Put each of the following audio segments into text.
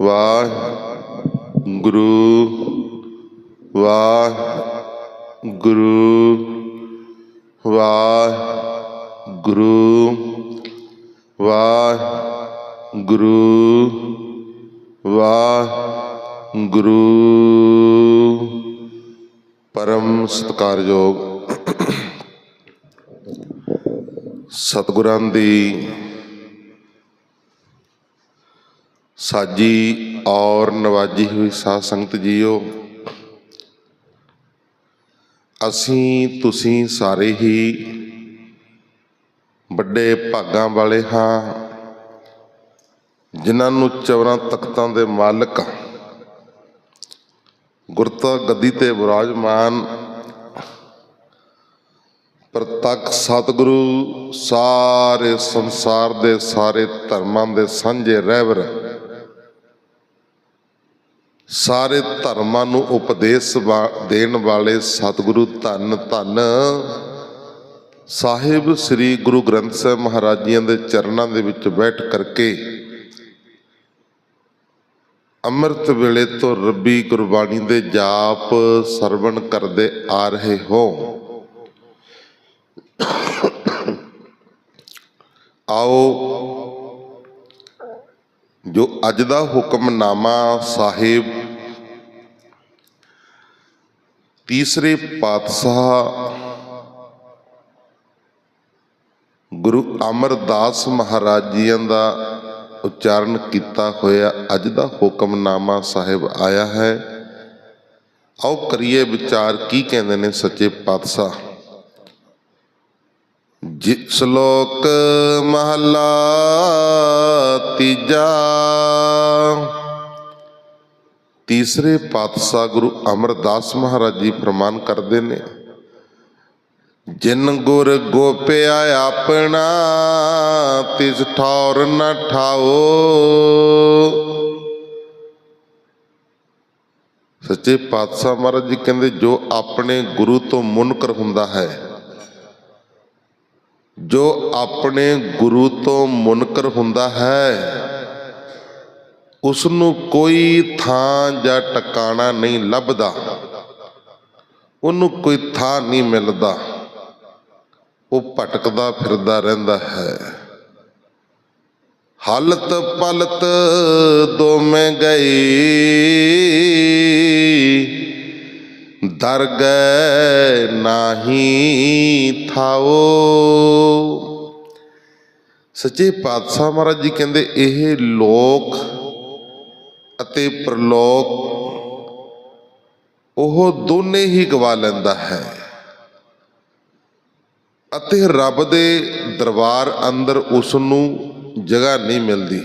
ਵਾਹਿਗੁਰੂ ਵਾਹਿਗੁਰੂ ਵਾਹਿਗੁਰੂ ਵਾਹਿਗੁਰੂ ਵਾਹਿਗੁਰੂ। ਪਰਮ ਸਤਿਕਾਰਯੋਗ ਸਤਿਗੁਰਾਂ ਦੀ ਸਾਜੀ ਔਰ ਨਵਾਜੀ ਹੋਈ ਸਾਧ ਸੰਗਤ ਜੀਓ। ਅਸੀਂ, ਤੁਸੀਂ ਸਾਰੇ ਹੀ ਵੱਡੇ ਭਾਗਾਂ ਵਾਲੇ ਹਾਂ, ਜਿਨ੍ਹਾਂ ਨੂੰ ਚੌਰਾਂ ਤਖਤਾਂ ਦੇ ਮਾਲਕ ਗੁਰਤਾ ਗੱਦੀ ਤੇ ਵਿਰਾਜਮਾਨ ਪ੍ਰਤੱਖ ਸਤਿਗੁਰੂ, ਸਾਰੇ ਸੰਸਾਰ ਦੇ ਸਾਰੇ ਧਰਮਾਂ ਦੇ ਸਾਂਝੇ ਰਹਿਬਰ ਸਾਰੇ ਧਰਮਾਂ ਨੂੰ ਉਪਦੇਸ਼ ਦੇਣ ਵਾਲੇ ਸਤਿਗੁਰੂ ਧੰਨ ਧੰਨ। ਸਾਹਿਬ ਸ੍ਰੀ ਗੁਰੂ ਗ੍ਰੰਥ ਸਾਹਿਬ ਮਹਾਰਾਜ ਜੀਆਂ ਦੇ ਚਰਨਾਂ ਦੇ ਵਿੱਚ ਬੈਠ ਕਰਕੇ ਅੰਮ੍ਰਿਤ ਵੇਲੇ ਤੋਂ ਰੱਬੀ ਗੁਰਬਾਣੀ ਦੇ ਜਾਪ ਸਰਵਣ ਕਰਦੇ ਆ ਰਹੇ ਹੋ। ਆਓ, ਜੋ ਅੱਜ ਦਾ ਹੁਕਮਨਾਮਾ ਸਾਹਿਬ ਤੀਸਰੇ ਪਾਤਸ਼ਾਹ ਗੁਰੂ ਅਮਰਦਾਸ ਮਹਾਰਾਜ ਜੀਆਂ ਦਾ ਉਚਾਰਨ ਕੀਤਾ ਹੋਇਆ ਅੱਜ ਦਾ ਹੁਕਮਨਾਮਾ ਸਾਹਿਬ ਆਇਆ ਹੈ। ਆਓ ਕਰੀਏ ਵਿਚਾਰ, ਕੀ ਕਹਿੰਦੇ ਨੇ ਸੱਚੇ ਪਾਤਸ਼ਾਹ? ਜਿ ਸ਼ਲੋਕ ਮਹਲਾ ਤੀਜਾ ਤੀਸਰੇ ਪਾਤਸ਼ਾਹ ਗੁਰੂ ਅਮਰਦਾਸ ਮਹਾਰਾਜ ਜੀ ਫਰਮਾਨ ਕਰਦੇ ਨੇ, ਜਿਨ ਗੁਰ ਗੋਪਿਆ ਆਪਣਾ, ਤਿਸ ਠੌਰ ਨ ਠਾਓ। ਸੱਚੇ ਪਾਤਸ਼ਾਹ ਮਹਾਰਾਜ ਜੀ ਕਹਿੰਦੇ, ਜੋ ਆਪਣੇ ਗੁਰੂ ਤੋਂ ਮੁਨਕਰ ਹੁੰਦਾ ਹੈ, ਜੋ ਆਪਣੇ ਗੁਰੂ ਤੋਂ ਮੁਨਕਰ ਹੁੰਦਾ ਹੈ ਉਸ ਨੂੰ ਕੋਈ ਥਾਂ ਜਾਂ ਟਿਕਾਣਾ ਨਹੀਂ ਲੱਭਦਾ। ਉਹਨੂੰ ਕੋਈ ਥਾਂ ਨਹੀਂ ਮਿਲਦਾ। ਉਹ ਭਟਕਦਾ ਫਿਰਦਾ ਰਹਿੰਦਾ ਹੈ। ਹਲਤ ਪਲਤ ਦੋਵੇਂ ਗਈ ਦਰ ਗਏ ਨਾਹੀ ਥਾਓ। ਸੱਚੇ ਪਾਤਸ਼ਾਹ ਮਹਾਰਾਜ ਜੀ ਕਹਿੰਦੇ, ਇਹ ਲੋਕ ਅਤੇ ਪ੍ਰਲੋਕ ਉਹ ਦੋਨੇ ਹੀ ਗਵਾ ਲੈਂਦਾ ਹੈ। ਅਤੇ ਰੱਬ ਦੇ ਦਰਬਾਰ ਅੰਦਰ ਉਸ ਨੂੰ ਜਗ੍ਹਾ ਨਹੀਂ ਮਿਲਦੀ।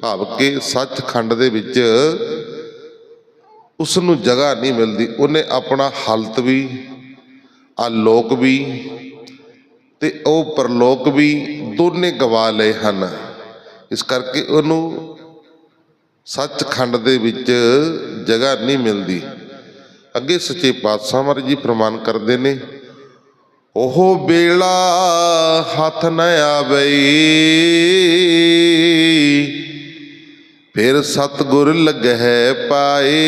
ਭਾਵ ਕਿ ਸੱਚਖੰਡ ਦੇ ਵਿੱਚ ਉਸ ਨੂੰ ਜਗ੍ਹਾ ਨਹੀਂ ਮਿਲਦੀ। ਉਹਨੇ ਆਪਣਾ ਹਲਤ ਵੀ, ਆਲੋਕ ਵੀ ਤੇ ਉਹ ਪਰਲੋਕ ਵੀ ਦੋਨੇ ਗਵਾ ਲਏ ਹਨ। ਇਸ ਕਰਕੇ ਉਹਨੂੰ ਸੱਚਖੰਡ ਦੇ ਵਿੱਚ ਜਗ੍ਹਾ ਨਹੀਂ ਮਿਲਦੀ। ਅੱਗੇ ਸੱਚੇ ਪਾਤਸ਼ਾਹ ਮਹਾਰਾਜ ਜੀ ਪ੍ਰਮਾਨ ਕਰਦੇ ਨੇ, ਉਹ ਬੇਲਾ ਹੱਥ ਨ ਆਵਈ, ਫਿਰ ਸਤਗੁਰ ਲੱਗਹਿ ਪਾਏ।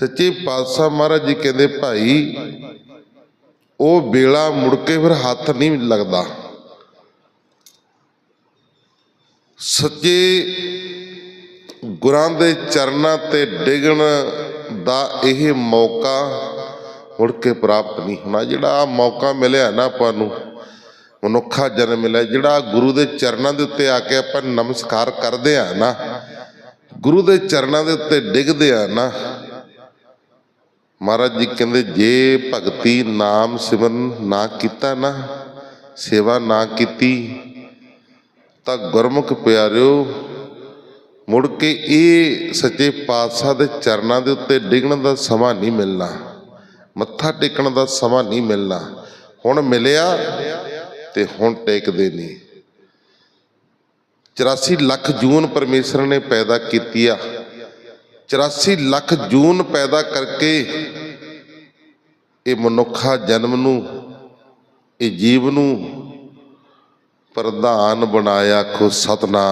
ਸੱਚੇ ਪਾਤਸ਼ਾਹ ਮਹਾਰਾਜ ਜੀ ਕਹਿੰਦੇ, ਭਾਈ, ਉਹ ਬੇਲਾ ਮੁੜ ਕੇ ਫਿਰ ਹੱਥ ਨਹੀਂ ਲੱਗਦਾ। ਸੱਚੇ ਗੁਰਾਂ ਦੇ ਚਰਨਾਂ ਤੇ ਡਿਗਣ ਦਾ ਇਹ ਮੌਕਾ ਮੁੜ ਕੇ ਪ੍ਰਾਪਤ ਨਹੀਂ ਹੋਣਾ। ਜਿਹੜਾ ਆਹ ਮੌਕਾ ਮਿਲਿਆ ਨਾ ਆਪਾਂ ਨੂੰ, ਮਨੁੱਖਾ ਜਨਮ ਮਿਲਿਆ। ਜਿਹੜਾ ਗੁਰੂ ਦੇ ਚਰਨਾਂ ਦੇ ਉੱਤੇ ਆ ਕੇ ਆਪਾਂ ਨਮਸਕਾਰ ਕਰਦੇ ਆ ਨਾ, ਗੁਰੂ ਦੇ ਚਰਨਾਂ ਦੇ ਉੱਤੇ ਡਿੱਗਦੇ ਆ ਨਾ, ਮਹਾਰਾਜ ਜੀ ਕਹਿੰਦੇ, ਜੇ ਭਗਤੀ ਨਾਮ ਸਿਮਰਨ ਨਾ ਕੀਤਾ ਨਾ, ਸੇਵਾ ਨਾ ਕੀਤੀ ਤਾਂ ਗੁਰਮੁਖ ਪਿਆਰਿਓ, ਮੁੜ ਕੇ ਇਹ ਸੱਚੇ ਪਾਤਸ਼ਾਹ ਦੇ ਚਰਨਾਂ ਦੇ ਉੱਤੇ ਡਿੱਗਣ ਦਾ ਸਮਾਂ ਨਹੀਂ ਮਿਲਣਾ, ਮੱਥਾ ਟੇਕਣ ਦਾ ਸਮਾਂ ਨਹੀਂ ਮਿਲਣਾ। ਹੁਣ ਮਿਲਿਆ ਤੇ ਹੁਣ ਟੇਕਦੇ ਨਹੀਂ 84 ਲੱਖ ਜੂਨ ਪਰਮੇਸ਼ਰ ਨੇ ਪੈਦਾ ਕੀਤੀ ਆ। 84 ਲੱਖ ਜੂਨ ਪੈਦਾ ਕਰਕੇ ਇਹ ਮਨੁੱਖਾ ਜਨਮ ਨੂੰ, ਇਹ ਜੀਵ ਨੂੰ ਪ੍ਰਧਾਨ ਬਣਾਇਆ ਖੋ ਸਤਨਾ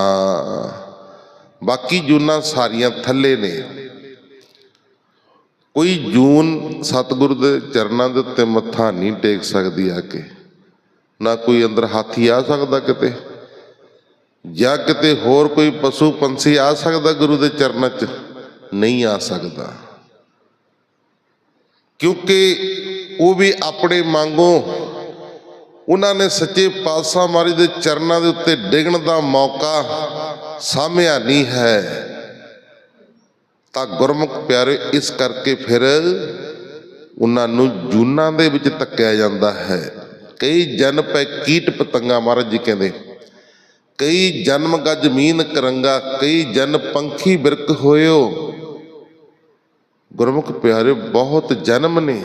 ਬਾਕੀ ਜੂਨਾਂ ਸਾਰੀਆਂ ਥੱਲੇ ਨੇ। ਕੋਈ ਜੂਨ ਸਤਿਗੁਰੂ ਦੇ ਚਰਨਾਂ ਦੇ ਉੱਤੇ ਮੱਥਾ ਨਹੀਂ ਟੇਕ ਸਕਦੀ ਆ ਕੇ। ਨਾ ਕੋਈ ਅੰਦਰ ਹਾਥੀ ਆ ਸਕਦਾ ਕਿਤੇ। ਜਾਂ ਕਿਤੇ ਹੋਰ ਕੋਈ ਪਸ਼ੂ ਪੰਛੀ ਆ ਸਕਦਾ ਗੁਰੂ ਦੇ ਚਰਨਾਂ 'ਚ? ਨਹੀਂ ਆ ਸਕਦਾ। ਕਿਉਂਕਿ ਉਹ ਵੀ ਆਪਣੇ ਮੰਗੋ ਉਹਨਾਂ ਨੇ ਸੱਚੇ ਪਾਤਸ਼ਾਹ ਮਹਾਰਾਜ ਦੇ ਚਰਨਾਂ ਦੇ ਉੱਤੇ ਡਿੱਗਣ ਦਾ ਮੌਕਾ ਸਾਹਮਿਆ ਨਹੀਂ ਹੈ। ਤਾਂ ਗੁਰਮੁਖ ਪਿਆਰੇ, ਇਸ ਕਰਕੇ ਫਿਰ ਉਹਨਾਂ ਨੂੰ ਜੂਨਾਂ ਦੇ ਵਿੱਚ ਤੱਕਿਆ ਜਾਂਦਾ ਹੈ। ਕਈ ਜਨ ਪੈ ਕੀਟ ਪਤੰਗਾ, ਮਹਾਰਾਜ ਜੀ ਕਹਿੰਦੇ, ਕਈ ਜਨਮ ਗਜਮੀਨ ਕਰੰਗਾ, ਕਈ ਜਨ ਪੰਖੀ ਬਿਰਕ ਹੋਇਓ। ਗੁਰਮੁਖ ਪਿਆਰੇ, ਬਹੁਤ ਜਨਮ ਨੇ।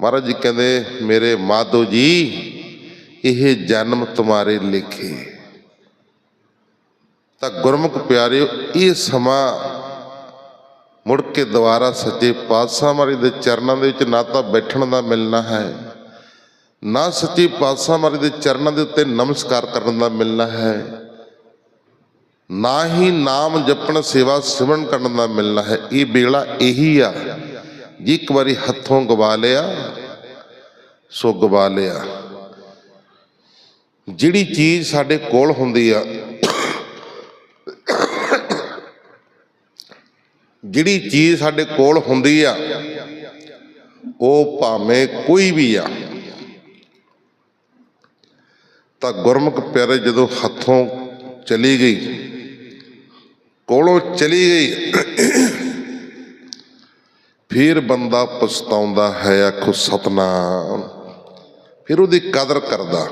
ਮਹਾਰਾਜ ਜੀ ਕਹਿੰਦੇ, ਮੇਰੇ ਮਾਧੋ ਜੀ, ਇਹ ਜਨਮ ਤੁਹਾਰੇ ਲਿਖੇ। ਤਾਂ ਗੁਰਮੁਖ ਪਿਆਰਿਓ, ਇਹ ਸਮਾਂ ਮੁੜ ਕੇ ਦੁਬਾਰਾ ਸੱਚੇ ਪਾਤਸ਼ਾਹ ਮਹਾਰਾਜ ਦੇ ਚਰਨਾਂ ਦੇ ਵਿੱਚ ਨਾ ਤਾਂ ਬੈਠਣ ਦਾ ਮਿਲਣਾ ਹੈ, ਨਾ ਸੱਚੇ ਪਾਤਸ਼ਾਹ ਮਹਾਰਾਜ ਦੇ ਚਰਨਾਂ ਦੇ ਉੱਤੇ ਨਮਸਕਾਰ ਕਰਨ ਦਾ ਮਿਲਣਾ ਹੈ, ਨਾ ਹੀ ਨਾਮ ਜਪਣ, ਸੇਵਾ ਸਿਮਰਨ ਕਰਨ ਦਾ ਮਿਲਣਾ ਹੈ। ਇਹ ਵੇਲਾ ਇਹੀ ਆ ਜੇ ਇੱਕ ਵਾਰੀ ਹੱਥੋਂ ਗਵਾ ਲਿਆ, ਸੋ ਗਵਾ ਲਿਆ। ਜਿਹੜੀ ਚੀਜ਼ ਸਾਡੇ ਕੋਲ ਹੁੰਦੀ ਆ, ਜਿਹੜੀ ਚੀਜ਼ ਸਾਡੇ ਕੋਲ ਹੁੰਦੀ ਆ, ਉਹ ਭਾਵੇਂ ਕੋਈ ਵੀ ਆ, ਤਾਂ ਗੁਰਮੁਖ ਪਿਆਰੇ ਜਦੋਂ ਹੱਥੋਂ ਚਲੀ ਗਈ, ਕੋਲੋਂ ਚਲੀ ਗਈ ਫਿਰ ਬੰਦਾ ਪਛਤਾਉਂਦਾ ਹੈ ਆਖੋ ਸਤਨਾਮ। ਫਿਰ ਉਹਦੀ ਕਦਰ ਕਰਦਾ।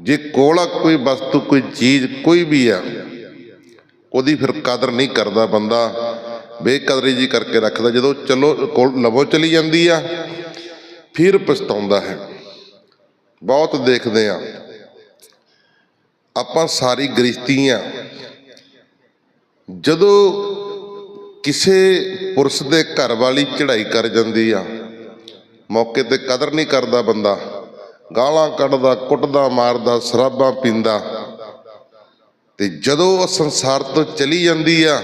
ਜੇ ਕੋਲਾ ਕੋਈ ਵਸਤੂ, ਕੋਈ ਚੀਜ਼, ਕੋਈ ਵੀ ਆ, ਉਹਦੀ ਫਿਰ ਕਦਰ ਨਹੀਂ ਕਰਦਾ ਬੰਦਾ। ਬੇਕਦਰੀ ਜੀ ਕਰਕੇ ਰੱਖਦਾ, ਜਦੋਂ ਚਲੋ ਕੋਲ ਲਵੋ ਚਲੀ ਜਾਂਦੀ ਆ, ਫਿਰ ਪਛਤਾਉਂਦਾ ਹੈ। ਬਹੁਤ ਦੇਖਦੇ ਆ। ਆਪਾਂ ਸਾਰੀ ਗ੍ਰਸਤੀ ਆ ਜਦੋਂ ਕਿਸੇ ਪੁਰਸ਼ ਦੇ ਘਰ ਵਾਲੀ ਚੜ੍ਹਾਈ ਕਰ ਜਾਂਦੀ ਆ। ਮੌਕੇ ਤੇ ਕਦਰ ਨਹੀਂ ਕਰਦਾ ਬੰਦਾ। ਗਾਲਾਂ ਕੱਢਦਾ, ਕੁੱਟਦਾ, ਮਾਰਦਾ, ਸ਼ਰਾਬਾਂ ਪੀਂਦਾ। ਤੇ ਜਦੋਂ ਉਹ ਸੰਸਾਰ ਤੋਂ ਚਲੀ ਜਾਂਦੀ ਆ,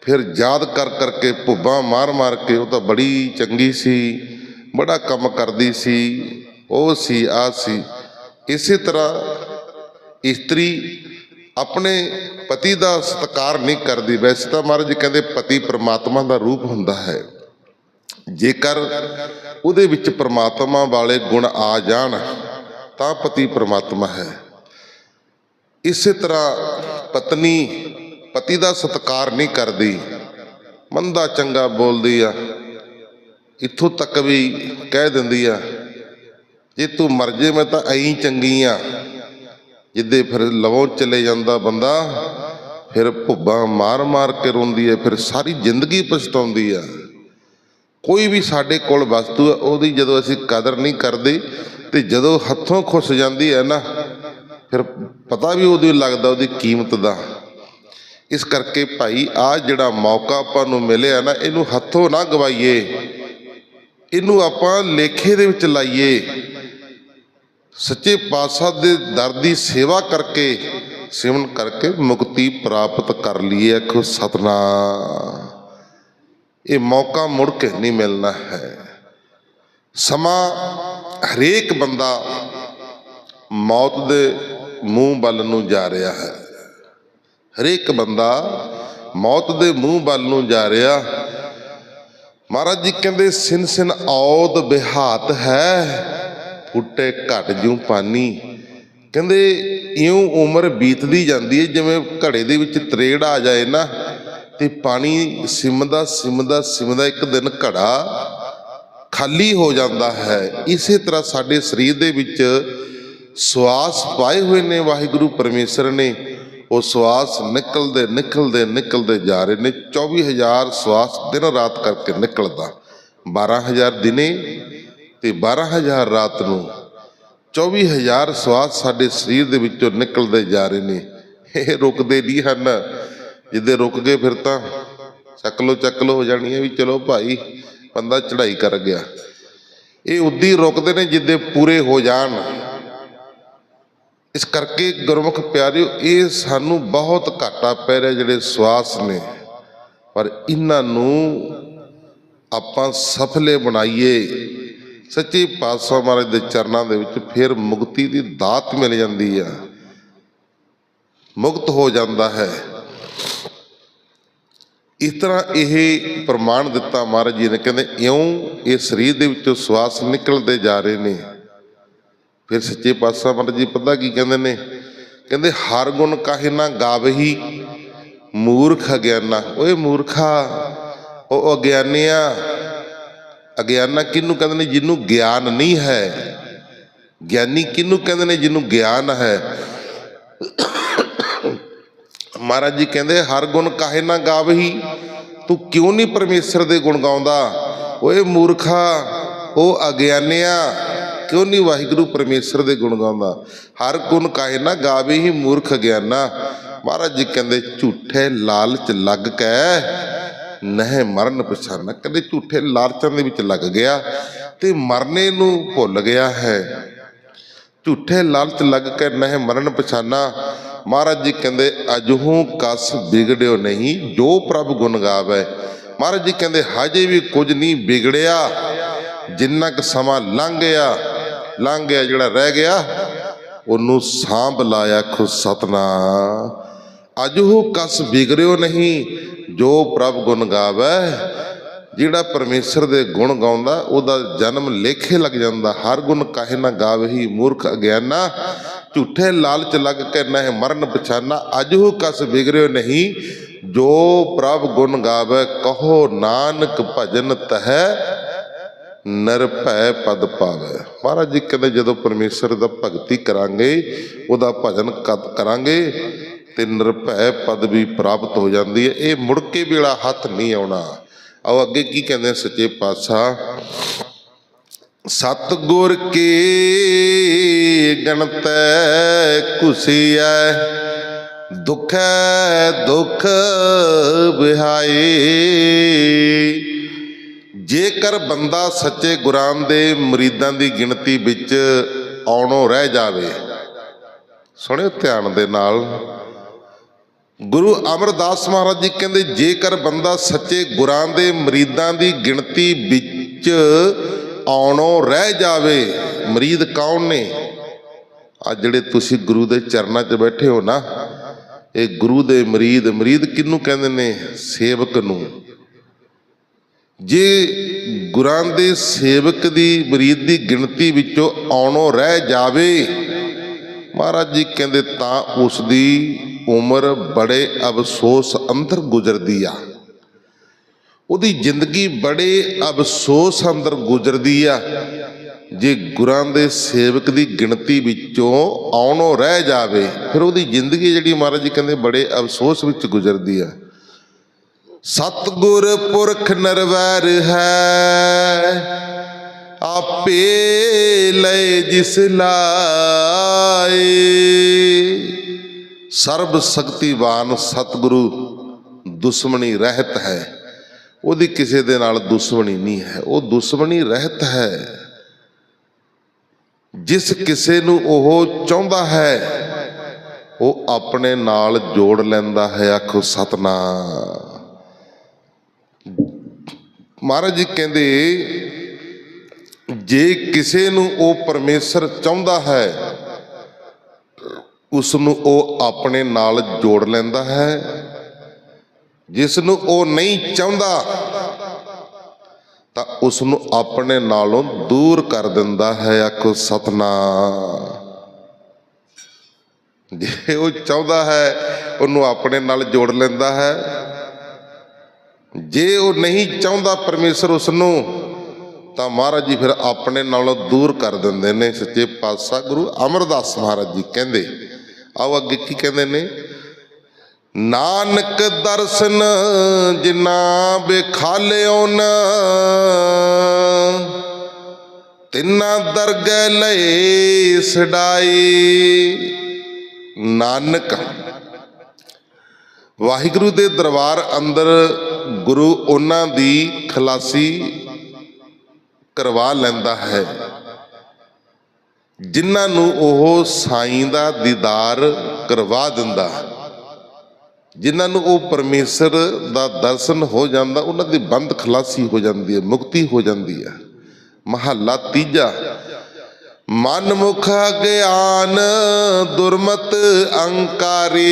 ਫਿਰ ਯਾਦ ਕਰ ਕਰਕੇ ਭੁੱਬਾਂ ਮਾਰ ਮਾਰ ਕੇ ਉਹ ਤਾਂ ਬੜੀ ਚੰਗੀ ਸੀ, ਬੜਾ ਕੰਮ ਕਰਦੀ ਸੀ, ਉਹ ਸੀ ਆ ਸੀ। ਇਸੇ ਤਰ੍ਹਾਂ ਇਸਤਰੀ ਆਪਣੇ ਪਤੀ ਦਾ ਸਤਿਕਾਰ ਨਹੀਂ ਕਰਦੀ। ਵੈਸੇ ਤਾਂ ਮਹਾਰਾਜ ਜੀ ਕਹਿੰਦੇ ਪਤੀ ਪ੍ਰਮਾਤਮਾ ਦਾ ਰੂਪ ਹੁੰਦਾ ਹੈ। ਜੇਕਰ ਉਹਦੇ ਵਿੱਚ ਪ੍ਰਮਾਤਮਾ ਵਾਲੇ ਗੁਣ ਆ ਜਾਣ, ਤਾਂ ਪਤੀ ਪ੍ਰਮਾਤਮਾ ਹੈ। ਇਸੇ ਤਰ੍ਹਾਂ ਪਤਨੀ ਪਤੀ ਦਾ ਸਤਿਕਾਰ ਨਹੀਂ ਕਰਦੀ। ਮੰਦਾ ਚੰਗਾ ਬੋਲਦੀ ਆ। ਇੱਥੋਂ ਤੱਕ ਵੀ ਕਹਿ ਦਿੰਦੀ ਆ, ਜੇ ਤੂੰ ਮਰ ਜੇ ਮੈਂ ਤਾਂ ਐਂ ਚੰਗੀ ਆ। ਜਿੱਦੇ ਫਿਰ ਲਵੋਂ ਚਲੇ ਜਾਂਦਾ ਬੰਦਾ, ਫਿਰ ਭੁੱਬਾਂ ਮਾਰ ਮਾਰ ਕੇ ਰੋਂਦੀ ਹੈ ਫਿਰ ਸਾਰੀ ਜ਼ਿੰਦਗੀ ਪਛਤਾਉਂਦੀ ਆ। ਕੋਈ ਵੀ ਸਾਡੇ ਕੋਲ ਵਸਤੂ ਹੈ ਉਹਦੀ ਜਦੋਂ ਅਸੀਂ ਕਦਰ ਨਹੀਂ ਕਰਦੇ ਤੇ ਜਦੋਂ ਹੱਥੋਂ ਖੁੱਸ ਜਾਂਦੀ ਹੈ ਨਾ, ਫਿਰ ਪਤਾ ਵੀ ਉਹਦੀ ਲੱਗਦਾ ਉਹਦੀ ਕੀਮਤ ਦਾ। ਇਸ ਕਰਕੇ ਭਾਈ ਆ ਜਿਹੜਾ ਮੌਕਾ ਆਪਾਂ ਨੂੰ ਮਿਲਿਆ ਨਾ, ਇਹਨੂੰ ਹੱਥੋਂ ਨਾ ਗਵਾਈਏ। ਇਹਨੂੰ ਆਪਾਂ ਲੇਖੇ ਦੇ ਵਿੱਚ ਲਾਈਏ। ਸੱਚੇ ਪਾਤਸ਼ਾਹ ਦੇ ਦਰ ਦੀ ਸੇਵਾ ਕਰਕੇ ਸਿਮਰਨ ਕਰਕੇ ਮੁਕਤੀ ਪ੍ਰਾਪਤ ਕਰ ਲਈਏ ਆਖੋ ਸਤਨਾਮ। ਇਹ ਮੌਕਾ ਮੁੜ ਕੇ ਨਹੀਂ ਮਿਲਣਾ ਹੈ। ਸਮਾਂ ਹਰੇਕ ਬੰਦਾ ਮੌਤ ਦੇ ਮੂੰਹ ਵੱਲ ਨੂੰ ਜਾ ਰਿਹਾ ਹੈ। ਹਰੇਕ ਬੰਦਾ ਮੌਤ ਦੇ ਮੂੰਹ ਵੱਲ ਨੂੰ ਜਾ ਰਿਹਾ। ਮਹਾਰਾਜ ਜੀ ਕਹਿੰਦੇ ਸਿਨ ਸਿਨ ਔਦ ਬਿਹਾਤ ਹੈ। ਕੁੱਟੇ ਘਟ ਜੂ ਪਾਨੀ। ਕਹਿੰਦੇ ਇਉਂ ਉਮਰ ਬੀਤਦੀ ਜਾਂਦੀ ਹੈ ਜਿਵੇਂ ਘੜੇ ਦੇ ਵਿੱਚ ਤਰੇੜ ਆ ਜਾਏ ਨਾ, ਤੇ ਪਾਣੀ ਸਿਮਦਾ ਸਿਮਦਾ ਸਿਮਦਾ ਇੱਕ ਦਿਨ ਘੜਾ ਖਾਲੀ ਹੋ ਜਾਂਦਾ ਹੈ। ਇਸੇ ਤਰ੍ਹਾਂ ਸਾਡੇ ਸਰੀਰ ਦੇ ਵਿੱਚ ਸਵਾਸ ਪਾਏ ਹੋਏ ਨੇ ਵਾਹਿਗੁਰੂ ਪਰਮੇਸ਼ਰ ਨੇ। ਉਹ ਸਵਾਸ ਨਿਕਲਦੇ ਨਿਕਲਦੇ ਨਿਕਲਦੇ ਜਾ ਰਹੇ ਨੇ। 24000 ਸਵਾਸ ਦਿਨ ਰਾਤ ਕਰਕੇ ਨਿਕਲਦਾ। 12000 ਦਿਨੇ ਤੇ 12000 ਰਾਤ ਨੂੰ 24000 ਸਵਾਸ ਸਾਡੇ ਸਰੀਰ ਦੇ ਵਿੱਚੋਂ ਨਿਕਲਦੇ ਜਾ ਰਹੇ ਨੇ। ਇਹ ਰੁਕਦੇ ਨਹੀਂ ਹਨ। ਜਿੱਦੇ ਰੁਕ ਗਏ ਫਿਰ ਤਾਂ ਚੱਕ ਲੋ ਚੱਕ ਲੋ ਹੋ ਜਾਣੀ ਹੈ ਵੀ ਚਲੋ ਭਾਈ ਬੰਦਾ ਚੜ੍ਹਾਈ ਕਰ ਗਿਆ। ਇਹ ਉਦੀ ਰੁਕਦੇ ਨੇ ਜਿੱਦੇ ਪੂਰੇ ਹੋ ਜਾਣ। ਇਸ ਕਰਕੇ ਗੁਰਮੁਖ ਪਿਆਰਿਓ, ਇਹ ਸਾਨੂੰ ਬਹੁਤ ਘਾਟਾ ਪੈ ਰਿਹਾ ਜਿਹੜੇ ਸਵਾਸ ਨੇ। ਪਰ ਇਹਨਾਂ ਨੂੰ ਆਪਾਂ ਸਫਲੇ ਬਣਾਈਏ। ਸੱਚੇ ਪਾਤਸ਼ਾਹ ਮਹਾਰਾਜ ਦੇ ਚਰਨਾਂ ਦੇ ਵਿੱਚ ਫਿਰ ਮੁਕਤੀ ਦੀ ਦਾਤ ਮਿਲ ਜਾਂਦੀ ਆ। ਮੁਕਤ ਹੋ ਜਾਂਦਾ ਹੈ। ਇਸ ਤਰ੍ਹਾਂ ਇਹ ਪ੍ਰਮਾਣ ਦਿੱਤਾ ਮਹਾਰਾਜ ਜੀ ਨੇ, ਕਹਿੰਦੇ ਇਉਂ ਇਹ ਸਰੀਰ ਦੇ ਵਿੱਚੋਂ ਸਵਾਸ ਨਿਕਲਦੇ ਜਾ ਰਹੇ ਨੇ। ਫਿਰ ਸੱਚੇ ਪਾਤਸ਼ਾਹ ਮਹਾਰਾਜ ਜੀ ਪਤਾ ਕੀ ਕਹਿੰਦੇ ਨੇ? ਕਹਿੰਦੇ, ਹਰ ਗੁਣ ਕਾਹੇ ਨਾ ਗਾਵਹੀ, ਮੂਰਖ ਅਗਿਆਨਾ। ਓਏ ਮੂਰਖਾ, ਉਹ ਅਗਿਆਨੀਆਂ ਅਗਿਆਨਾ ਕਿਹਨੂੰ ਕਹਿੰਦੇ ਨੇ? ਜਿਹਨੂੰ ਗਿਆਨ ਨਹੀਂ ਹੈ। ਗਿਆਨੀ ਕਿਹਨੂੰ ਕਹਿੰਦੇ ਨੇ? ਜਿਹਨੂੰ ਗਿਆਨ ਹੈ। ਮਹਾਰਾਜ ਜੀ ਕਹਿੰਦੇ, ਹਰ ਗੁਣ ਕਾਹੇ ਨਾ ਗਾਵਹੀ? ਤੂੰ ਕਿਉਂ ਨਹੀਂ ਪਰਮੇਸ਼ਰ ਦੇ ਗੁਣ ਗਾਉਂਦਾ? ਓਏ ਮੂਰਖਾ ਉਹ ਅਗਿਆਨਿਆ, ਕਿਉਂ ਨਹੀਂ ਵਾਹਿਗੁਰੂ ਪਰਮੇਸ਼ਰ ਦੇ ਗੁਣ ਗਾਉਂਦਾ? ਹਰ ਗੁਣ ਕਾਹੇ ਨਾ ਗਾਵੇ ਹੀ ਮੂਰਖ ਗਿਆਨਾ ਮਹਾਰਾਜ ਜੀ ਕਹਿੰਦੇ, ਝੂਠੇ ਲਾਲਚ ਲੱਗ ਕੇ ਨਹਿ ਮਰਨ ਪਛਾਨਾ ਕਹਿੰਦੇ ਝੂਠੇ ਲਾਲਚਾਂ ਦੇ ਵਿੱਚ ਲੱਗ ਗਿਆ ਤੇ ਮਰਨੇ ਨੂੰ ਭੁੱਲ ਗਿਆ ਹੈ। ਝੂਠੇ ਲਾਲਚ ਲੱਗ ਕੇ ਨਹਿ ਮਰਨ ਪਛਾਨਾ। ਮਹਾਰਾਜ ਜੀ ਕਹਿੰਦੇ ਅਜਹੂ ਕਸ ਵਿਗੜਿਓ ਨਹੀਂ, ਜੋ ਪ੍ਰਭ ਗੁਣ ਗਾਵੇ। ਮਹਾਰਾਜ ਜੀ ਕਹਿੰਦੇ, ਹਜੇ ਵੀ ਕੁਝ ਨਹੀਂ ਵਿਗੜਿਆ, ਜਿੰਨਾ ਕੁ ਸਮਾਂ ਲੰਘ ਗਿਆ ਲੰਘ ਗਿਆ ਜਿਹੜਾ ਰਹਿ ਗਿਆ, ਉਹਨੂੰ ਸਾਂਭ ਲਾਇਆ ਖੁਦ ਸਤਨਾਮ। ਅਜਹੂ ਕਸ ਵਿਗੜਿਓ ਨਹੀਂ ਜੋ ਪ੍ਰਭ ਗੁਣ ਗਾਵੇ, ਜਿਹੜਾ ਪਰਮੇਸ਼ਰ ਦੇ ਗੁਣ ਗਾਉਂਦਾ, ਉਹਦਾ ਜਨਮ ਲੇਖੇ ਲੱਗ ਜਾਂਦਾ। ਹਰ ਗੁਣ ਕਾਹੇ ਨਾ ਗਾਵਹੀ, ਮੂਰਖ ਅਗਿਆਨਾ। ਝੂਠੇ ਲਾਲਚ ਲੱਗ ਕੇ ਨਹਿ ਮਰਨ ਪਛਾਨਾ। ਅਜਹੂ ਕਸ ਵਿਗਰਿਓ ਨਹੀਂ। ਜੋ ਪ੍ਰਭ ਗੁਣ ਗਾਵੇ, ਕਹੋ ਨਾਨਕ ਭਜਨ ਤਹਿ, ਨਿਰਭੈ ਪਦ ਪਾਵੇ। ਮਹਾਰਾਜ ਜੀ ਕਹਿੰਦੇ ਜਦੋਂ ਪਰਮੇਸ਼ਰ ਦਾ ਭਗਤੀ ਕਰਾਂਗੇ, ਉਹਦਾ ਭਜਨ ਕਦ ਕਰਾਂਗੇ? ਤੇ ਨਿਰਭੈ ਪਦ ਵੀ ਪ੍ਰਾਪਤ ਹੋ ਜਾਂਦੀ ਹੈ। ਇਹ ਮੁੜ ਕੇ ਵੇਲਾ ਹੱਥ ਨਹੀਂ ਆਉਣਾ। ਆਓ ਅੱਗੇ ਕੀ ਕਹਿੰਦੇ ਸੱਚੇ ਪਾਤਸ਼ਾਹ? ਸਤਗੁਰ ਕੀ ਗਣਤੈ ਕੁਸੀਐ, ਦੁਖੈ ਦੁਖ ਵਿਹਾਈ ਜੇਕਰ ਬੰਦਾ ਸੱਚੇ ਗੁਰਾਂ ਦੇ ਮਰੀਦਾਂ ਦੀ ਗਿਣਤੀ ਵਿੱਚ ਆਉਣੋਂ ਰਹਿ ਜਾਵੇ, ਸੁਣਿਓ ਧਿਆਨ ਦੇ ਨਾਲ। ਗੁਰੂ ਅਮਰਦਾਸ ਮਹਾਰਾਜ ਜੀ ਕਹਿੰਦੇ, ਜੇਕਰ ਬੰਦਾ ਸੱਚੇ ਗੁਰਾਂ ਦੇ ਮਰੀਦਾਂ ਦੀ ਗਿਣਤੀ ਵਿੱਚ ਆਉਣੋਂ ਰਹਿ ਜਾਵੇ, ਮਰੀਦ ਕੌਣ ਨੇ? ਆ ਜਿਹੜੇ ਤੁਸੀਂ ਗੁਰੂ ਦੇ ਚਰਨਾਂ 'ਚ ਬੈਠੇ ਹੋ ਨਾ, ਇਹ ਗੁਰੂ ਦੇ ਮਰੀਦ ਮਰੀਦ ਕਿਹਨੂੰ ਕਹਿੰਦੇ ਨੇ? ਸੇਵਕ ਨੂੰ। ਜੇ ਗੁਰਾਂ ਦੇ ਸੇਵਕ ਦੀ, ਮਰੀਦ ਦੀ ਗਿਣਤੀ ਵਿੱਚੋਂ ਆਉਣੋਂ ਰਹਿ ਜਾਵੇ, ਮਹਾਰਾਜ ਜੀ ਕਹਿੰਦੇ ਤਾਂ ਉਸ ਦੀ ਉਮਰ ਬੜੇ ਅਫਸੋਸ ਅੰਦਰ ਗੁਜ਼ਰਦੀ ਆ। ਉਹਦੀ ਜ਼ਿੰਦਗੀ ਬੜੇ ਅਫਸੋਸ ਅੰਦਰ ਗੁਜ਼ਰਦੀ ਆ। ਜੇ ਗੁਰਾਂ ਦੇ ਸੇਵਕ ਦੀ ਗਿਣਤੀ ਵਿੱਚੋਂ ਆਉਣੋਂ ਰਹਿ ਜਾਵੇ, ਫਿਰ ਉਹਦੀ ਜ਼ਿੰਦਗੀ ਜਿਹੜੀ ਮਹਾਰਾਜ ਜੀ ਕਹਿੰਦੇ ਬੜੇ ਅਫਸੋਸ ਵਿੱਚ ਗੁਜ਼ਰਦੀ ਆ। ਸਤਗੁਰ ਪੁਰਖ ਨਰਵੈਰ ਹੈ, ਆਪੇ ਲੈ ਜਿਸ ਲਾਏ। ਸਰਬ ਸ਼ਕਤੀਵਾਨ ਸਤਿਗੁਰੂ ਦੁਸ਼ਮਣੀ ਰਹਿਤ ਹੈ। ਉਹਦੀ ਕਿਸੇ ਦੇ ਨਾਲ ਦੁਸ਼ਮਣੀ ਨਹੀਂ ਹੈ। ਉਹ ਦੁਸ਼ਮਣੀ ਰਹਿਤ ਹੈ। ਜਿਸ ਕਿਸੇ ਨੂੰ ਉਹ ਚਾਹੁੰਦਾ ਹੈ, ਉਹ ਆਪਣੇ ਨਾਲ ਜੋੜ ਲੈਂਦਾ ਹੈ। ਆਖੋ ਸਤਨਾਮ। ਮਹਾਰਾਜ ਜੀ ਕਹਿੰਦੇ, ਜੇ ਕਿਸੇ ਨੂੰ ਉਹ ਪਰਮੇਸ਼ਰ ਚਾਹੁੰਦਾ ਹੈ ਉਸ ਨੂੰ ਉਹ ਆਪਣੇ ਨਾਲ ਜੋੜ ਲੈਂਦਾ ਹੈ। ਜਿਸ ਨੂੰ ਉਹ ਨਹੀਂ ਚਾਹੁੰਦਾ, ਤਾਂ ਉਸ ਨੂੰ ਆਪਣੇ ਨਾਲੋਂ ਦੂਰ ਕਰ ਦਿੰਦਾ ਹੈ ਆਖੋ ਸਤਨਾਮ। ਜੇ ਉਹ ਚਾਹੁੰਦਾ ਹੈ, ਉਹਨੂੰ ਆਪਣੇ ਨਾਲ ਜੋੜ ਲੈਂਦਾ ਹੈ। ਜੇ ਉਹ ਨਹੀਂ ਚਾਹੁੰਦਾ ਪਰਮੇਸ਼ਰ ਉਸ ਨੂੰ ਤਾਂ ਮਹਾਰਾਜ ਜੀ ਫਿਰ ਆਪਣੇ ਨਾਲੋਂ ਦੂਰ ਕਰ ਦਿੰਦੇ ਨੇ। ਸੱਚੇ ਪਾਤਸ਼ਾਹ ਗੁਰੂ ਅਮਰਦਾਸ ਮਹਾਰਾਜ ਜੀ ਕਹਿੰਦੇ ਆਓ ਅੱਗੇ ਕੀ ਕਹਿੰਦੇ ਨੇ? ਨਾਨਕ ਦਰਸ਼ਨ ਜਿਨਾ ਬੇਖਾਲਿਓ ਨ ਤਿੰਨਾ ਦਰਗਹਿ ਲਏ ਸਡਾਈ। ਨਾਨਕ, ਵਾਹਿਗੁਰੂ ਦੇ ਦਰਬਾਰ ਅੰਦਰ ਗੁਰੂ ਉਹਨਾਂ ਦੀ ਖਲਾਸੀ ਕਰਵਾ ਲੈਂਦਾ ਹੈ। ਜਿਨ੍ਹਾਂ ਨੂੰ ਉਹ ਸਾਈਂ ਦਾ ਦੀਦਾਰ ਕਰਵਾ ਦਿੰਦਾ। ਜਿਨ੍ਹਾਂ ਨੂੰ ਉਹ ਪਰਮੇਸ਼ਰ ਦਾ ਦਰਸ਼ਨ ਹੋ ਜਾਂਦਾ, ਉਹਨਾਂ ਦੀ ਬੰਦ ਖਲਾਸੀ ਹੋ ਜਾਂਦੀ ਹੈ, ਮੁਕਤੀ ਹੋ ਜਾਂਦੀ ਹੈ। ਮਹੱਲਾ ਤੀਜਾ ਮਨ ਮੁਖ ਗਿਆਨ ਦੁਰਮਤ ਅੰਕਾਰੀ।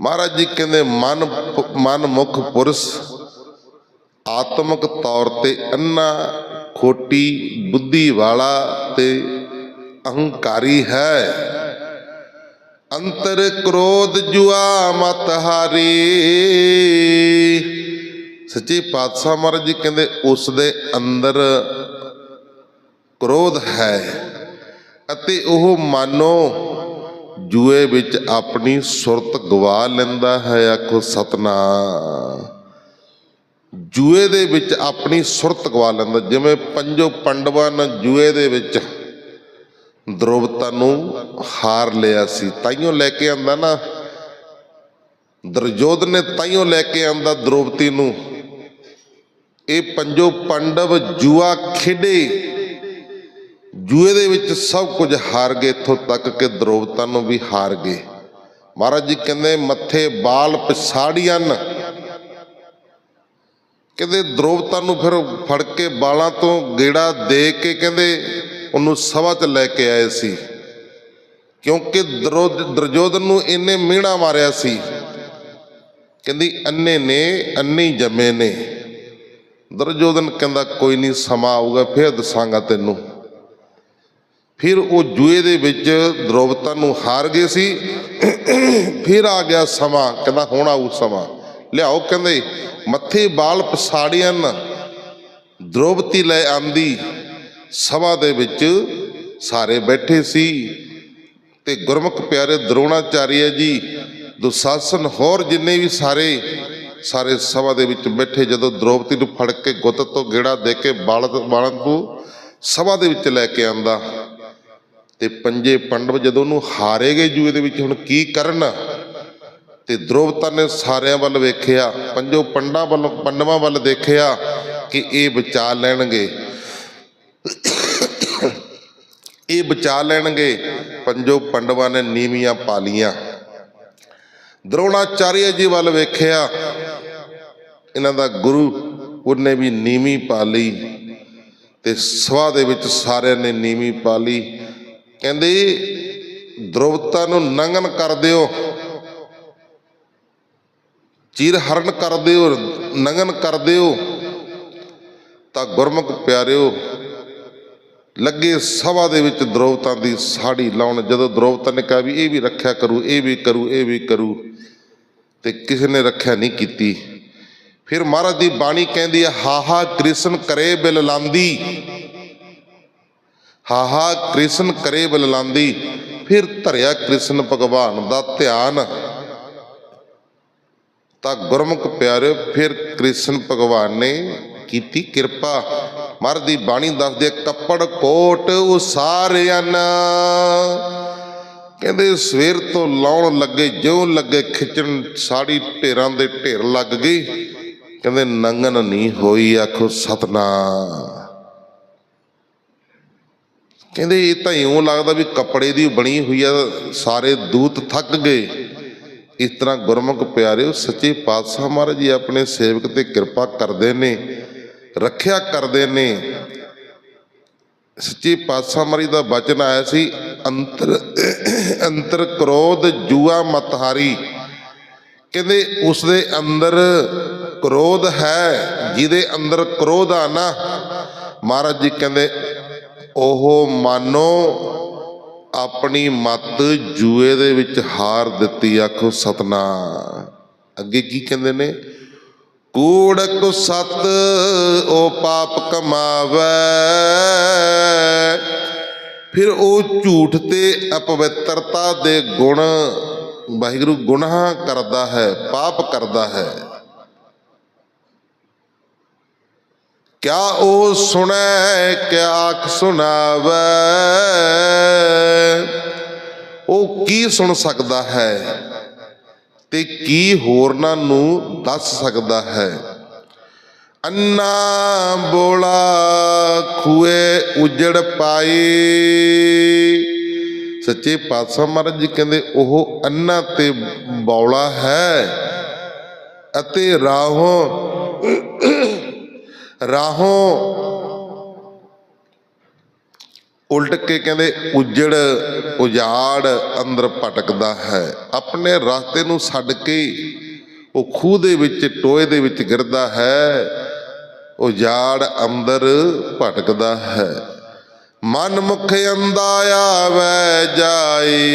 ਮਹਾਰਾਜ ਜੀ ਕਹਿੰਦੇ, ਮਨ ਮਨ ਮੁਖ ਪੁਰਸ਼ ਆਤਮਿਕ ਤੌਰ ਤੇ ਅੰਨਾ ਖੋਟੀ ਬੁੱਧੀ ਵਾਲਾ ਤੇ ਅਹੰਕਾਰੀ ਹੈ। ਅੰਤਰ ਕ੍ਰੋਧ ਜੁਆ ਮਤ ਹਾਰੀ। ਸੱਚੇ ਪਾਤਸ਼ਾਹ ਮਹਾਰਾਜ ਜੀ ਕਹਿੰਦੇ ਉਸ ਦੇ ਅੰਦਰ ਕ੍ਰੋਧ ਹੈ ਅਤੇ ਉਹ ਮਾਨੋ ਜੂਏ ਵਿੱਚ ਆਪਣੀ ਸੁਰਤ ਗਵਾ ਲੈਂਦਾ ਹੈ, ਆਖੋ ਸਤਨਾਮ। ਜੂਏ ਦੇ ਵਿੱਚ ਆਪਣੀ ਸੁਰਤ ਗਵਾ ਲੈਂਦਾ। ਜਿਵੇਂ ਪੰਜੋ ਪੰਡਵਾਂ ਨੇ ਜੂਏ ਦੇ ਵਿੱਚ ਦ੍ਰੋਪਤਾ ਨੂੰ ਹਾਰ ਲਿਆ ਸੀ, ਤਾਈਓ ਲੈ ਕੇ ਆਂਦਾ ਨਾ। ਦਰਜੋਧ ਨੇ ਤਾਈਓ ਲੈ ਕੇ ਆਂਦਾ ਦ੍ਰੋਪਤੀ ਨੂੰ। ਇਹ ਪੰਜੋ ਪੰਡਵ ਜੂਆ ਖੇਡੇ। ਜੂਏ ਦੇ ਵਿੱਚ ਸਭ ਕੁਝ ਹਾਰ ਗਏ, ਇੱਥੋਂ ਤੱਕ ਕਿ ਦ੍ਰੋਪਤਾ ਨੂੰ ਵੀ ਹਾਰ ਗਏ। ਮਹਾਰਾਜ ਜੀ ਕਹਿੰਦੇ, ਮੱਥੇ ਬਾਲ ਪਛਾੜੀਆਂ ਕਹਿੰਦੇ ਦ੍ਰੋਪਤਾ ਨੂੰ ਫਿਰ ਫੜ ਕੇ ਬਾਲਾਂ ਤੋਂ ਗੇੜਾ ਦੇ ਕੇ ਕਹਿੰਦੇ ਉਹਨੂੰ ਸਭਾ 'ਚ ਲੈ ਕੇ ਆਏ ਸੀ। ਕਿਉਂਕਿ ਦਰੋਧ ਦਰਜੋਧਨ ਨੂੰ ਇਹਨੇ ਮੀਣਾ ਮਾਰਿਆ ਸੀ। ਕਹਿੰਦੀ ਅੰਨੇ ਨੇ, ਅੰਨੇ ਜੰਮੇ ਨੇ। ਦਰਜੋਧਨ ਕਹਿੰਦਾ ਕੋਈ ਨਹੀਂ, ਸਮਾਂ ਆਊਗਾ, ਫਿਰ ਦੱਸਾਂਗਾ ਤੈਨੂੰ। ਫਿਰ ਉਹ ਜੂਏ ਦੇ ਵਿੱਚ ਦ੍ਰੋਪਤਾ ਨੂੰ ਹਾਰ ਗਏ ਸੀ। ਫਿਰ ਆ ਗਿਆ ਸਮਾਂ, ਕਹਿੰਦਾ ਹੁਣ ਆਊ ਸਮਾਂ। ਲਿਆਓ, ਕਹਿੰਦੇ, ਮੱਥੇ ਬਾਲ ਪਸਾੜੀਆਂ ਦ੍ਰੋਪਤੀ ਲੈ ਆਂਦੀ, ਸਭਾ ਦੇ ਵਿੱਚ ਸਾਰੇ ਬੈਠੇ ਸੀ। ਤੇ ਗੁਰਮੁਖ ਪਿਆਰੇ ਦਰੋਣਾਚਾਰੀਆ ਜੀ, ਦੁਸ਼ਾਸਨ ਹੋਰ ਜਿੰਨੇ ਵੀ ਸਾਰੇ ਸਾਰੇ ਸਭਾ ਦੇ ਵਿੱਚ ਬੈਠੇ, ਜਦੋਂ ਦ੍ਰੋਪਤੀ ਨੂੰ ਫੜ ਕੇ ਗੁੱਤ ਤੋਂ ਗੇੜਾ ਦੇ ਕੇ ਬਾਲ ਬਾਲਨ ਨੂੰ ਸਭਾ ਦੇ ਵਿੱਚ ਲੈ ਕੇ ਆਂਦਾ। ਤੇ ਪੰਜੇ ਪੰਡਵ ਜਦੋਂ ਉਹਨੂੰ ਹਾਰੇ ਗਏ ਜੂਏ ਦੇ ਵਿੱਚ, ਹੁਣ ਕੀ ਕਰਨ? ਤੇ ਦ੍ਰੋਪਤਾ ਨੇ ਸਾਰਿਆਂ ਵੱਲ ਵੇਖਿਆ, ਪੰਜੋ ਪੰਡਾ ਵੱਲ, ਪੰਡਵਾਂ ਵੱਲ ਦੇਖਿਆ ਕਿ ਇਹ ਬਚਾ ਲੈਣਗੇ। ਇਹ ਬਚਾ ਲੈਣਗੇ, ਪੰਜੋ ਪੰਡਵਾਂ ਨੇ ਨੀਵੀਆਂ ਪਾਲੀਆਂ। ਦਰੋਣਾਚਾਰਿਆ ਜੀ ਵੱਲ ਵੇਖਿਆ, ਇਹਨਾਂ ਦਾ ਗੁਰੂ ਉਹਨੇ ਵੀ ਨੀਵੀਂ ਪਾ ਲਈ ਤੇ ਸਭਾ ਦੇ ਵਿੱਚ ਸਾਰਿਆਂ ਨੇ ਨੀਵੀਂ ਪਾ ਲਈ ਕਹਿੰਦੇ ਦ੍ਰੋਪਤਾ ਨੂੰ ਨੰਗਨ ਕਰ ਦਿਓ। ਚੀਰ ਹਰਨ ਕਰ ਦਿਓ ਨਗਨ ਕਰ ਦਿਓ ਤਾਂ ਗੁਰਮੁਖ ਪਿਆਰਿਓ, ਲੱਗੇ ਸਭਾ ਦੇ ਵਿੱਚ ਦ੍ਰੋਪਤਾ ਦੀ ਸਾੜੀ ਲਾਉਣ, ਜਦੋਂ ਦ੍ਰੋਪਤਾ ਨੇ ਕਿਹਾ ਵੀ ਇਹ ਵੀ ਰੱਖਿਆ ਕਰੂ, ਇਹ ਵੀ ਕਰੂ, ਇਹ ਵੀ ਕਰੂ, ਤੇ ਕਿਸੇ ਨੇ ਰੱਖਿਆ ਨਹੀਂ ਕੀਤੀ। ਫਿਰ ਮਹਾਰਾਜ ਦੀ ਬਾਣੀ ਕਹਿੰਦੀ ਹੈ, ਹਾਹਾ ਕ੍ਰਿਸ਼ਨ ਕਰੇ ਬਿਲ ਲਾਂਦੀ। ਹਾਹਾ ਕ੍ਰਿਸ਼ਨ ਕਰੇ ਬਿਲ ਲਾਂਦੀ। ਫਿਰ ਧਰਿਆ ਕ੍ਰਿਸ਼ਨ ਭਗਵਾਨ ਦਾ ਧਿਆਨ। ਤਾਂ ਗੁਰਮੁਖ ਪਿਆਰਿਓ, ਫਿਰ ਕ੍ਰਿਸ਼ਨ ਭਗਵਾਨ ਨੇ ਕੀਤੀ ਕਿਰਪਾ। ਮਰ ਦੀ ਬਾਣੀ ਦੱਸਦੇ ਕੱਪੜ, ਕੋਟ ਉਸਾਰਿਆਂ ਕਹਿੰਦੇ, ਸਵੇਰ ਤੋਂ ਲਾਉਣ ਲੱਗੇ, ਜਿਉਂ ਲੱਗੇ ਖਿੱਚਣ, ਸਾੜੀ ਢੇਰਾਂ ਦੇ ਢੇਰ ਲੱਗ ਗਈ। ਕਹਿੰਦੇ, ਨੰਗਨ ਨਹੀਂ ਹੋਈ, ਆਖੋ ਸਤਨਾ ਕਹਿੰਦੇ, ਇਹ ਤਾਂ ਇਉਂ ਲੱਗਦਾ ਵੀ ਕੱਪੜੇ ਦੀ ਬਣੀ ਹੋਈ ਆ, ਸਾਰੇ ਦੂਤ ਥੱਕ ਗਏ। ਇਸ ਤਰ੍ਹਾਂ ਗੁਰਮੁਖ ਪਿਆਰਿਓ, ਸੱਚੇ ਪਾਤਸ਼ਾਹ ਮਹਾਰਾਜ ਜੀ ਆਪਣੇ ਸੇਵਕ ਤੇ ਕਿਰਪਾ ਕਰਦੇ ਨੇ, ਰੱਖਿਆ ਕਰਦੇ ਨੇ। ਸੱਚੇ ਪਾਤਸ਼ਾਹ ਮਹਾਰਾਜ ਦਾ ਬਚਨ ਆਇਆ ਸੀ, ਅੰਤਰ ਅੰਤਰ ਕ੍ਰੋਧ ਜੂਆ ਮਤਹਾਰੀ ਕਹਿੰਦੇ ਉਸ ਦੇ ਅੰਦਰ ਕ੍ਰੋਧ ਹੈ, ਜਿਹਦੇ ਅੰਦਰ ਕ੍ਰੋਧ ਆ ਨਾ। ਮਹਾਰਾਜ ਜੀ ਕਹਿੰਦੇ ਉਹ ਮਾਨੋ ਆਪਣੀ ਮੱਤ ਜੂਏ ਦੇ ਵਿੱਚ ਹਾਰ ਦਿੱਤੀ, ਆਖੋ ਸਤਨਾ ਅੱਗੇ ਕੀ ਕਹਿੰਦੇ ਨੇ? ਕੂੜਕ ਕੁ ਸਤ ਉਹ ਪਾਪ ਕਮਾਵੇ। ਫਿਰ ਉਹ ਝੂਠ ਤੇ ਅਪਵਿੱਤਰਤਾ ਦੇ ਗੁਣ ਵਾਹਿਗੁਰੂ ਗੁਨਾਹ ਕਰਦਾ ਹੈ, ਪਾਪ ਕਰਦਾ ਹੈ। ਕਿਆ ਉਹ ਸੁਣੈ, ਕਿਆ ਆਖ ਸੁਣਾਵੇ? ਉਹ ਕੀ ਸੁਣ ਸਕਦਾ ਹੈ ਤੇ ਕੀ ਹੋਰਨਾਂ ਨੂੰ ਦੱਸ ਸਕਦਾ ਹੈ? ਅੰਨਾ ਬੋਲਾ ਖੂਏ ਉਜੜ ਪਾਈ। ਸੱਚੇ ਪਾਤਸ਼ਾਹ ਮਹਾਰਾਜ ਜੀ ਕਹਿੰਦੇ, ਉਹ ਅੰਨਾ ਤੇ ਬੌਲਾ ਹੈ ਅਤੇ ਰਾਹੋਂ ਰਾਹੋਂ। ਉਲਟ ਕੇ ਕਹਿੰਦੇ, ਉਜੜ, ਉਜਾੜ ਅੰਦਰ ਭਟਕਦਾ ਹੈ। ਆਪਣੇ ਰਸਤੇ ਨੂੰ ਛੱਡ ਕੇ ਉਹ ਖੂਹ ਦੇ ਵਿੱਚ, ਟੋਏ ਦੇ ਵਿੱਚ ਗਿਰਦਾ ਹੈ। ਉਜਾੜ ਅੰਦਰ ਭਟਕਦਾ ਹੈ। ਮਨ ਮੁਖ ਅੰਦਾ ਆਵੇ ਜਾਏ।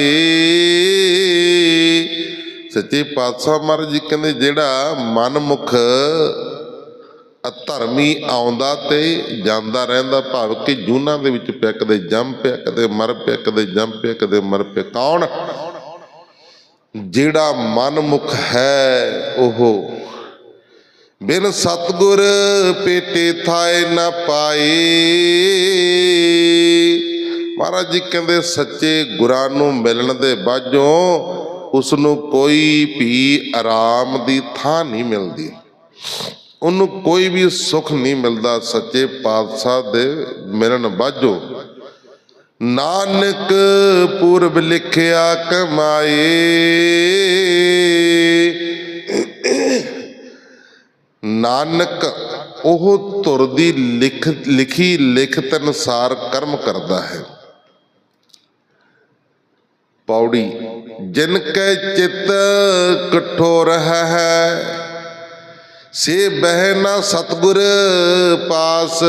ਸੱਚੇ ਪਾਤਸ਼ਾਹ ਮਹਾਰਾਜ ਜੀ ਕਹਿੰਦੇ, ਜਿਹੜਾ ਮਨ ਮੁਖ ਅਧਰਮੀ ਆਉਂਦਾ ਤੇ ਜਾਂਦਾ ਰਹਿੰਦਾ, ਭਾਵ ਕਿ ਜੂਨਾਂ ਦੇ ਵਿੱਚ ਪਿਆ, ਕਦੇ ਜੰਮ ਪਿਆ, ਕਦੇ ਮਰ ਪਿਆ, ਕਦੇ ਜੰਮ ਪਿਆ, ਕਦੇ ਮਰ ਪਿਆ। ਕੌਣ? ਜਿਹੜਾ ਮਨਮੁਖ ਹੈ ਉਹ। ਬਿਨ ਸਤਗੁਰ ਪੇਟੇ ਥਾਏ ਨਾ ਪਾਏ। ਮਹਾਰਾਜ ਜੀ ਕਹਿੰਦੇ, ਸੱਚੇ ਗੁਰਾਂ ਨੂੰ ਮਿਲਣ ਦੇ ਬਾਝੋਂ ਉਸ ਨੂੰ ਕੋਈ ਵੀ ਆਰਾਮ ਦੀ ਥਾਂ ਨਹੀਂ ਮਿਲਦੀ। ਉਹਨੂੰ ਕੋਈ ਵੀ ਸੁਖ ਨਹੀਂ ਮਿਲਦਾ ਸੱਚੇ ਪਾਤਸ਼ਾਹ ਦੇ ਮਿਲਣ ਬਾਝੋ ਨਾਨਕ ਪੂਰਬ ਲਿਖਿਆ ਕਮਾਏ। ਨਾਨਕ ਉਹ ਧੁਰ ਦੀ ਲਿਖ ਲਿਖੀ ਲਿਖਤ ਅਨੁਸਾਰ ਕਰਮ ਕਰਦਾ ਹੈ। ਪੌੜੀ, ਜਿਨ ਕੈ ਚਿਤ ਕਠੋਰ ਹੈ ਸੇ ਬਹਿ ਨਾ ਸਤਗੁਰ ਪਾਸ।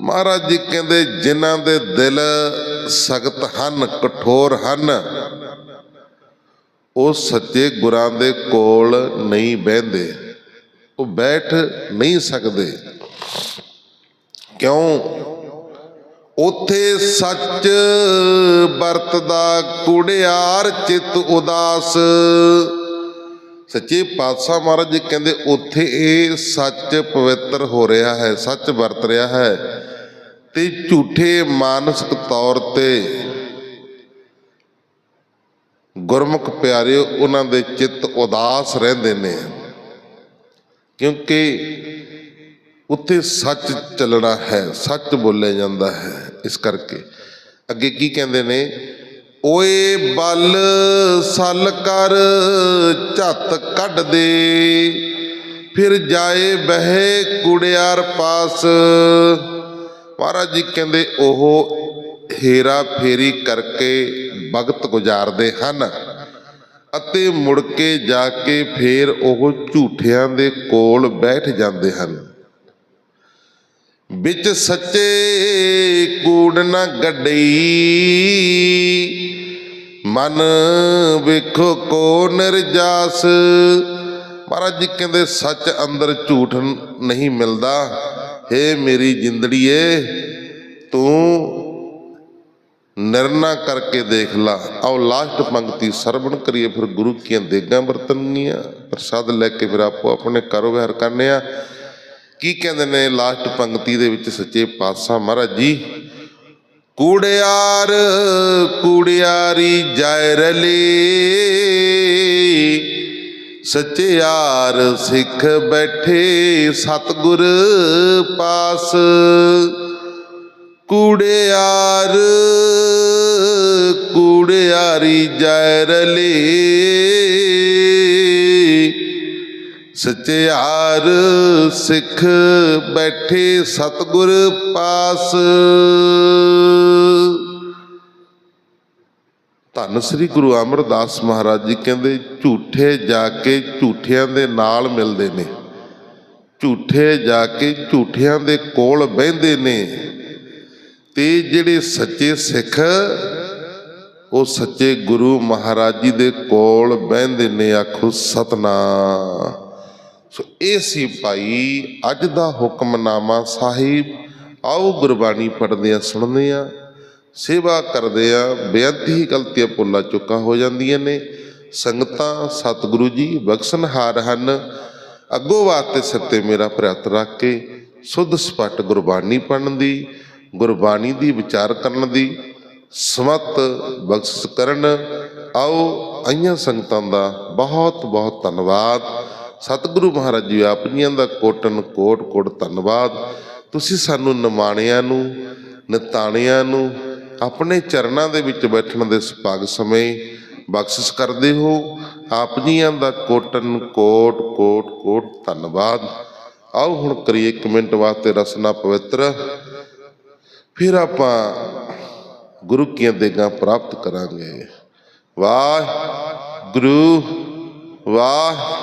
ਮਹਾਰਾਜ ਜੀ ਕਹਿੰਦੇ, ਜਿਨ੍ਹਾਂ ਦੇ ਦਿਲ ਸਖਤ ਹਨ, ਕਠੋਰ ਹਨ, ਉਹ ਸੱਚੇ ਗੁਰਾਂ ਦੇ ਕੋਲ ਨਹੀਂ ਬਹਿੰਦੇ। ਉਹ ਬੈਠ ਨਹੀਂ ਸਕਦੇ। ਕਿਉਂ? ਉਥੇ ਸੱਚ ਵਰਤਦਾ, ਕੁੜਿਆਰ ਚਿਤ ਉਦਾਸ। ਸੱਚੇ ਪਾਤਸ਼ਾਹ ਮਹਾਰਾਜ ਜੀ ਕਹਿੰਦੇ, ਉੱਥੇ ਇਹ ਸੱਚ ਪਵਿੱਤਰ ਹੋ ਰਿਹਾ ਹੈ, ਸੱਚ ਵਰਤ ਰਿਹਾ ਹੈ। ਤੇ ਝੂਠੇ ਮਾਨਸਿਕ ਤੌਰ ਤੇ ਗੁਰਮੁਖ ਪਿਆਰੇ ਉਹਨਾਂ ਦੇ ਚਿੱਤ ਉਦਾਸ ਰਹਿੰਦੇ ਨੇ। ਕਿਉਂਕਿ ਉੱਥੇ ਸੱਚ ਚੱਲਣਾ ਹੈ, ਸੱਚ ਬੋਲਿਆ ਜਾਂਦਾ ਹੈ, ਇਸ ਕਰਕੇ। ਅੱਗੇ ਕੀ ਕਹਿੰਦੇ ਨੇ? ਓਏ ਬਲ ਸਲ ਕਰ ਝੱਤ ਕੱਢ ਦੇ, ਫਿਰ ਜਾਏ ਬਹਿ ਕੁੜਿਆਰ ਪਾਸ। ਮਹਾਰਾਜ ਜੀ ਕਹਿੰਦੇ, ਉਹ ਹੇਰਾ ਫੇਰੀ ਕਰਕੇ ਵਕਤ ਗੁਜ਼ਾਰਦੇ ਹਨ ਅਤੇ ਮੁੜ ਕੇ ਜਾ ਕੇ ਫੇਰ ਉਹ ਝੂਠਿਆਂ ਦੇ ਕੋਲ ਬੈਠ ਜਾਂਦੇ ਹਨ। ਵਿੱਚ ਸੱਚੇ ਕੂੜ ਨਾ ਗੱਡਈ। ਮਨ ਵੇਖੋ ਕੋ ਨਿਰਜਾਸ। ਮਹਾਰਾਜ ਜੀ ਕਹਿੰਦੇ, ਸੱਚ ਅੰਦਰ ਝੂਠ ਨਹੀਂ ਮਿਲਦਾ। ਏ ਮੇਰੀ ਜਿੰਦੜੀਏ, ਤੂੰ ਨਿਰਣਾ ਕਰਕੇ ਦੇਖ ਲਾ। ਆਓ ਲਾਸਟ ਪੰਕਤੀ ਸਰਵਣ ਕਰੀਏ, ਫਿਰ ਗੁਰੂ ਕੀਆਂ ਦੇਗਾਂ ਵਰਤਣਗੀਆਂ ਪ੍ਰਸਾਦ ਲੈ ਕੇ ਫਿਰ ਆਪੋ ਆਪਣੇ ਕਾਰੋਬਾਰ ਕਰਨੇ ਆ। ਕੀ ਕਹਿੰਦੇ ਨੇ ਲਾਸਟ ਪੰਕਤੀ ਦੇ ਵਿੱਚ ਸੱਚੇ ਪਾਤਸ਼ਾਹ ਮਹਾਰਾਜ ਜੀ? ਕੂੜਿਆਰ, ਕੂੜਿਆਰੀ ਜਾਇ ਰਲੀ ਸੱਚਿਆਰ ਸਿੱਖ ਬੈਠੇ ਸਤਗੁਰ ਪਾਸ। ਕੂੜਿਆਰ, ਕੂੜਿਆਰੀ ਜਾਇ ਰਲੀ ਸਚਿਆਰ ਸਿੱਖ ਬੈਠੇ ਸਤਗੁਰ ਪਾਸ। ਧੰਨ ਸ੍ਰੀ ਗੁਰੂ ਅਮਰਦਾਸ ਮਹਾਰਾਜ ਜੀ ਕਹਿੰਦੇ, ਝੂਠੇ ਜਾ ਕੇ ਝੂਠਿਆਂ ਦੇ ਨਾਲ ਮਿਲਦੇ ਨੇ। ਝੂਠੇ ਜਾ ਕੇ ਝੂਠਿਆਂ ਦੇ ਕੋਲ ਬਹਿੰਦੇ ਨੇ। ਤੇ ਜਿਹੜੇ ਸੱਚੇ ਸਿੱਖ, ਉਹ ਸੱਚੇ ਗੁਰੂ ਮਹਾਰਾਜ ਜੀ ਦੇ ਕੋਲ ਬਹਿੰਦੇ ਨੇ, ਆਖੋ ਸਤਨਾਮ। ਸੋ ਇਹ ਸੀ ਭਾਈ ਅੱਜ ਦਾ ਹੁਕਮਨਾਮਾ ਸਾਹਿਬ। ਆਓ ਗੁਰਬਾਣੀ ਪੜ੍ਹਦੇ ਆ ਸੁਣਦੇ ਆ ਸੇਵਾ ਕਰਦੇ ਆ ਬੇਅੰਤੀ ਗਲਤੀਆਂ ਭੁੱਲਾਂ ਚੁੱਕਾਂ ਹੋ ਜਾਂਦੀਆਂ ਨੇ। ਸੰਗਤਾਂ, ਸਤਿਗੁਰੂ ਜੀ ਬਖਸ਼ਨਹਾਰ ਹਨ। ਅੱਗੋਂ ਵਾਸਤੇ ਸੱਤੇ ਮੇਰਾ ਭਰਤ ਰੱਖ ਕੇ ਸੁੱਧ ਸਪੱਟ ਗੁਰਬਾਣੀ ਪੜ੍ਹਨ ਦੀ, ਗੁਰਬਾਣੀ ਦੀ ਵਿਚਾਰ ਕਰਨ ਦੀ, ਸਮਤ ਬਖਸ਼ ਕਰਨ। ਆਓ ਆਈਆਂ ਸੰਗਤਾਂ ਦਾ ਬਹੁਤ ਬਹੁਤ ਧੰਨਵਾਦ। ਸਤਿਗੁਰੂ ਮਹਾਰਾਜ ਜੀ ਆਪ ਜੀਆਂ ਦਾ ਕੋਟਨ ਕੋਟ ਕੋਟ ਧੰਨਵਾਦ। ਤੁਸੀਂ ਸਾਨੂੰ ਨਿਮਾਣਿਆਂ ਨੂੰ, ਨਿਤਾਣਿਆਂ ਨੂੰ, ਆਪਣੇ ਚਰਨਾਂ ਦੇ ਵਿੱਚ ਬੈਠਣ ਦੇ ਸੁਭਾਗ ਸਮੇਂ ਬਖਸ਼ਿਸ਼ ਕਰਦੇ ਹੋ। ਆਪ ਜੀਆਂ ਦਾ ਕੋਟਨ ਕੋਟ ਕੋਟ ਕੋਟ ਧੰਨਵਾਦ। ਆਓ ਹੁਣ ਕਰੀਏ ਇੱਕ ਮਿੰਟ ਵਾਸਤੇ ਰਸਨਾ ਪਵਿੱਤਰ। ਫਿਰ ਆਪਾਂ ਗੁਰੂ ਕੀਆਂ ਦੇਗਾਂ ਪ੍ਰਾਪਤ ਕਰਾਂਗੇ। ਵਾਹ ਗੁਰੂ ਵਾਹ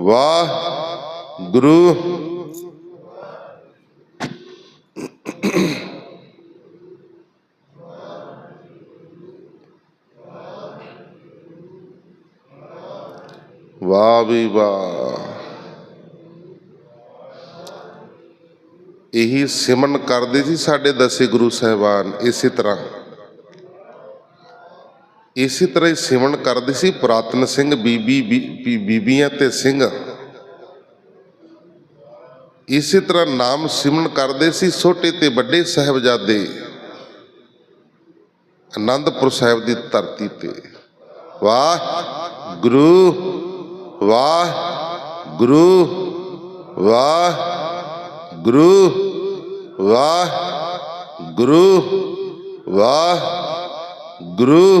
ਵਾਹ ਗੁਰੂ ਵਾਹ ਵੀ ਵਾਹ। ਇਹੀ ਸਿਮਰਨ ਕਰਦੇ ਸੀ ਸਾਡੇ ਦਸੇ ਗੁਰੂ ਸਾਹਿਬਾਨ ਇਸੇ ਤਰ੍ਹਾਂ। ਇਸੇ ਤਰ੍ਹਾਂ ਹੀ ਸਿਮਰਨ ਕਰਦੇ ਸੀ ਪੁਰਾਤਨ ਸਿੰਘ ਬੀਬੀ ਬੀਬੀਆਂ ਤੇ ਸਿੰਘ। ਇਸੇ ਤਰ੍ਹਾਂ ਨਾਮ ਸਿਮਰਨ ਕਰਦੇ ਸੀ ਛੋਟੇ ਤੇ ਵੱਡੇ ਸਾਹਿਬਜ਼ਾਦੇ ਆਨੰਦਪੁਰ ਸਾਹਿਬ ਦੀ ਧਰਤੀ ਤੇ। ਵਾਹ ਗੁਰੂ ਵਾਹ ਗੁਰੂ ਵਾਹ ਗੁਰੂ ਵਾਹ ਗੁਰੂ ਵਾਹ ਗੁਰੂ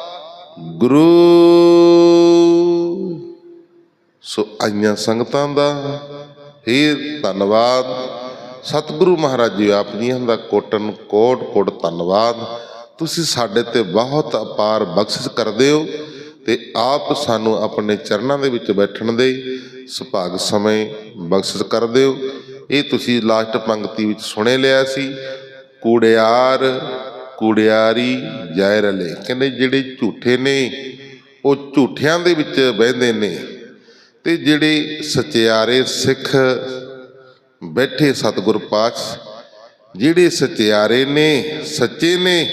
ਗੁਰੂ। ਸੋ ਆਈਆਂ ਸੰਗਤਾਂ ਦਾ ਫੇਰ ਧੰਨਵਾਦ। ਸਤਿਗੁਰੂ ਮਹਾਰਾਜ ਜੀ ਆਪ ਜੀਆਂ ਦਾ ਕੋਟਨ ਕੋਟ ਕੋਟ ਧੰਨਵਾਦ। ਤੁਸੀਂ ਸਾਡੇ ਤੇ ਬਹੁਤ ਅਪਾਰ ਬਖਸ਼ਿਸ਼ ਕਰਦੇ ਹੋ ਤੇ ਆਪ ਸਾਨੂੰ ਆਪਣੇ ਚਰਨਾਂ ਦੇ ਵਿੱਚ ਬੈਠਣ ਦੇ ਸੁਭਾਗ ਸਮੇਂ ਬਖਸ਼ਿਸ਼ ਕਰਦੇ ਹੋ। ਇਹ ਤੁਸੀਂ ਲਾਸਟ ਪੰਕਤੀ ਵਿੱਚ ਸੁਣੇ ਲਿਆ ਸੀ, ਕੂੜਿਆਰ ਕੁੜਿਆਰੀ ਜੈ ਰਲੇ। ਕਹਿੰਦੇ ਜਿਹੜੇ ਝੂਠੇ ਨੇ, ਉਹ ਝੂਠਿਆਂ ਦੇ ਵਿੱਚ ਬਹਿੰਦੇ ਨੇ। ਤੇ ਜਿਹੜੇ ਸਚਿਆਰੇ ਸਿੱਖ ਬੈਠੇ ਸਤਿਗੁਰ ਪਾਤਸ਼ਾਹ, ਜਿਹੜੇ ਸਚਿਆਰੇ ਨੇ, ਸੱਚੇ ਨੇ,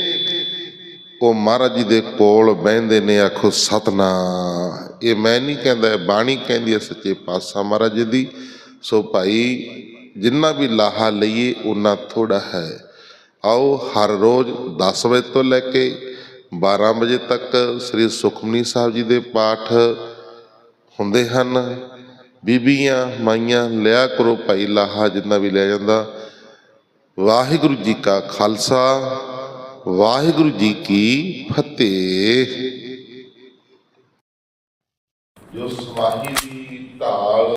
ਉਹ ਮਹਾਰਾਜ ਜੀ ਦੇ ਕੋਲ ਬਹਿੰਦੇ ਨੇ, ਆਖੋ ਸਤਨਾ ਇਹ ਮੈਂ ਨਹੀਂ ਕਹਿੰਦਾ ਬਾਣੀ ਕਹਿੰਦੀ ਹੈ ਸੱਚੇ ਪਾਤਸ਼ਾਹ ਮਹਾਰਾਜ ਜੀ ਦੀ। ਸੋ ਭਾਈ, ਜਿੰਨਾ ਵੀ ਲਾਹਾ ਲਈਏ ਉਨਾ ਥੋੜਾ ਹੈ। ਆਓ ਹਰ ਰੋਜ਼ 10 ਵਜੇ ਤੋਂ ਲੈ ਕੇ 12 ਵਜੇ ਤੱਕ ਸ੍ਰੀ ਸੁਖਮਨੀ ਸਾਹਿਬ ਜੀ ਦੇ ਪਾਠ ਹੁੰਦੇ ਹਨ। ਬੀਬੀਆਂ ਮਾਈਆਂ ਲਿਆ ਕਰੋ ਭਾਈ ਲਾਹਾ ਜਿੰਨਾ ਵੀ ਲਿਆ ਜਾਂਦਾ। ਵਾਹਿਗੁਰੂ ਜੀ ਕਾ ਖਾਲਸਾ, ਵਾਹਿਗੁਰੂ ਜੀ ਕੀ ਫਤਿਹ। ਜੋ ਸਮਾਹੀ ਦੀ ਢਾਲ